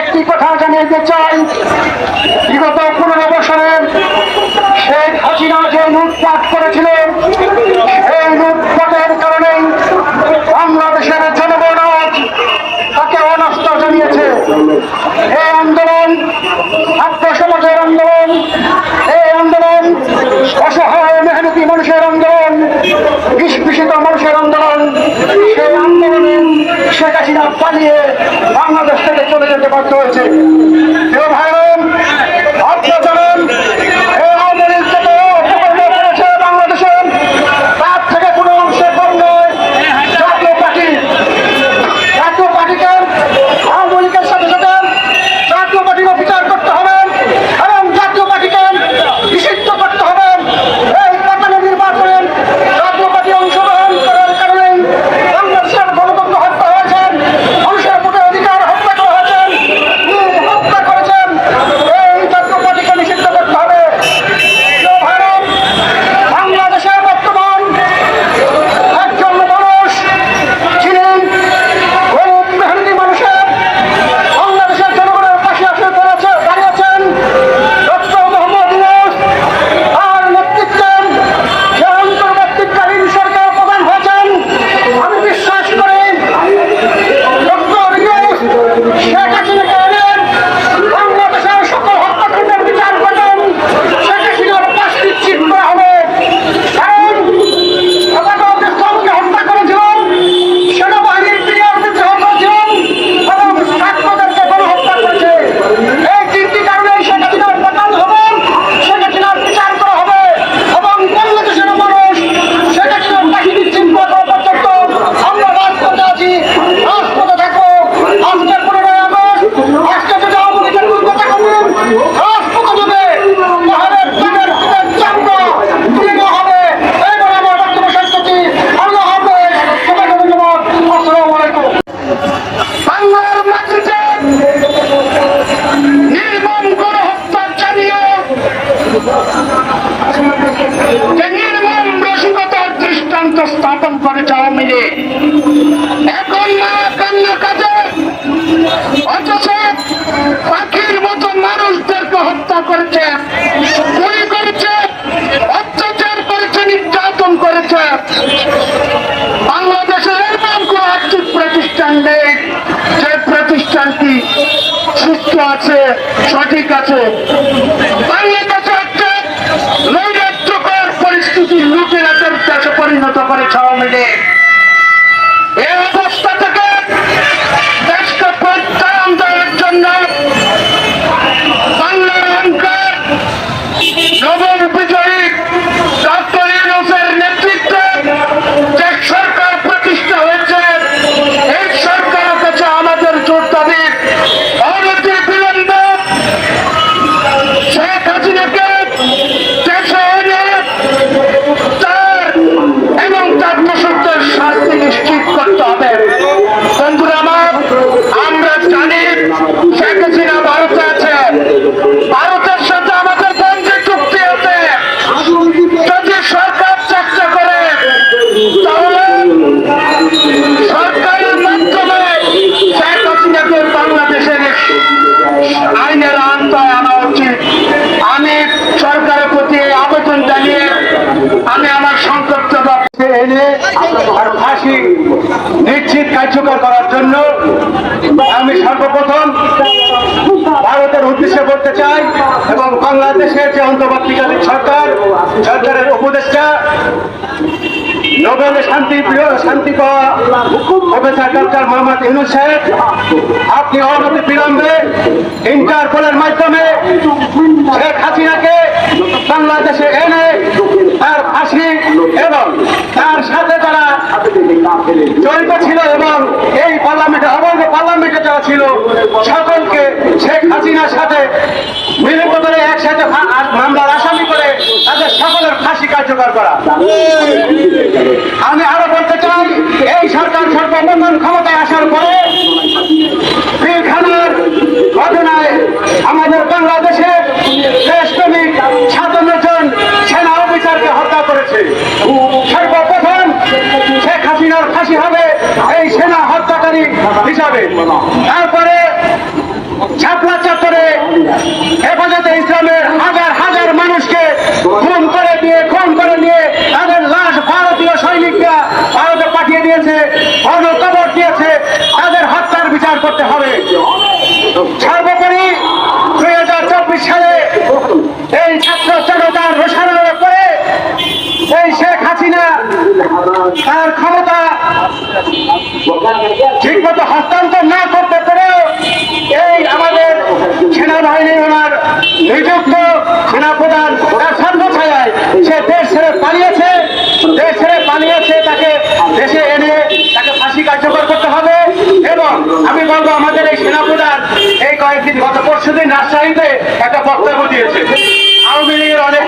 একটি কথা জানিয়ে চাই। বিগত পনেরো বছরের শেখ হাসিনা যে লুটপাট করেছিলেন এই লুটপাটের কারণেই বাংলাদেশের জনগণ আজ তাকে অনাস্থা জানিয়েছে। এই আন্দোলন ছাত্র সমাজের আন্দোলন, এই আন্দোলন, অসহায় মেহনতি মানুষের আন্দোলন বিস্ফিষিত মানুষের আন্দোলন, সেই আন্দোলনে শেখ হাসিনা পালিয়ে বাংলাদেশ চলে যেতে বাধ্য হয়েছে। কেউ ভাইরাম স্থাপন করেছে এখন কান্না কাজে, অথচ পাখির মতো মানুষদেরকে হত্যা করেছে, গুলি করেছে, অত্যাচার করেছে, নির্যাতন করেছে। বাংলাদেশের এমন কোন আর্থিক প্রতিষ্ঠান নেই, যে প্রতিষ্ঠানটি সুস্থ আছে, সঠিক আছে। আমি আমার সংক্ষিপ্ত বক্তব্য এনে আর ফাঁসি নিশ্চিত কার্যকর করার জন্য আমি সর্বপ্রথম ভারতের উদ্দেশ্যে বলতে চাই এবং বাংলাদেশের যে অন্তর্বর্তীকালীন সরকার, সরকারের উপদেষ্টা, নোবেল শান্তি, প্রিয় শান্তি পাওয়া প্রফেসর ডক্টর মোহাম্মদ ইউনুস সাহেব, আপনি অনতি বিলম্বে ইন্টারপোলের মাধ্যমে শেখ হাসিনাকে বাংলাদেশে এনে তার ফাঁসি এবং তার সাথে তারা জড়িত ছিল এবং এই পার্লামেন্টে, অবৈধ পার্লামেন্টে যারা ছিল, সকলকে শেখ হাসিনার সাথে মিলে করে একসাথে মামলার আসামি করে তাদের সকলের ফাঁসি কার্যকর করা। আমি আরও বলতে চাই, এই সরকার সর্বমন্ডল ক্ষমতায় আসার পরে কর্মচারী হিসাবে। তারপরে ছাপলা চত্বরে হেফাজতে ইসলামের হাজার হাজার মানুষকে খুন করে দিয়ে, খুন করে নিয়ে তাদের লাশ ভারতীয় সৈনিকরা ভারতে পাঠিয়ে দিয়েছে অর্ণকবর দিয়েছে। তাদের হত্যার বিচার করতে হবে। সর্বোপরি দুই হাজার চব্বিশ সালে এই ছাত্র জনতার রোষারোপ করে এই শেখ হাসিনা তার ক্ষমতা ঠিকমতো হস্তান্তর না করতে পেরেও এই আমাদের সেনাবাহিনী ওনার নিযুক্ত সেনাপ্রধান তার সর্বছায়ায় সে দেশ ছেড়ে পালিয়েছে। দেশ ছেড়ে পালিয়েছে তাকে দেশে এনে তাকে ফাঁসি কার্যকর করতে হবে এবং আমি বলব আমাদের এই সেনাপ্রধান এই কয়েকদিন গত পরশু দিন রাজশাহীতে একটা বক্তব্য দিয়েছে। আওয়ামী লীগের অনেক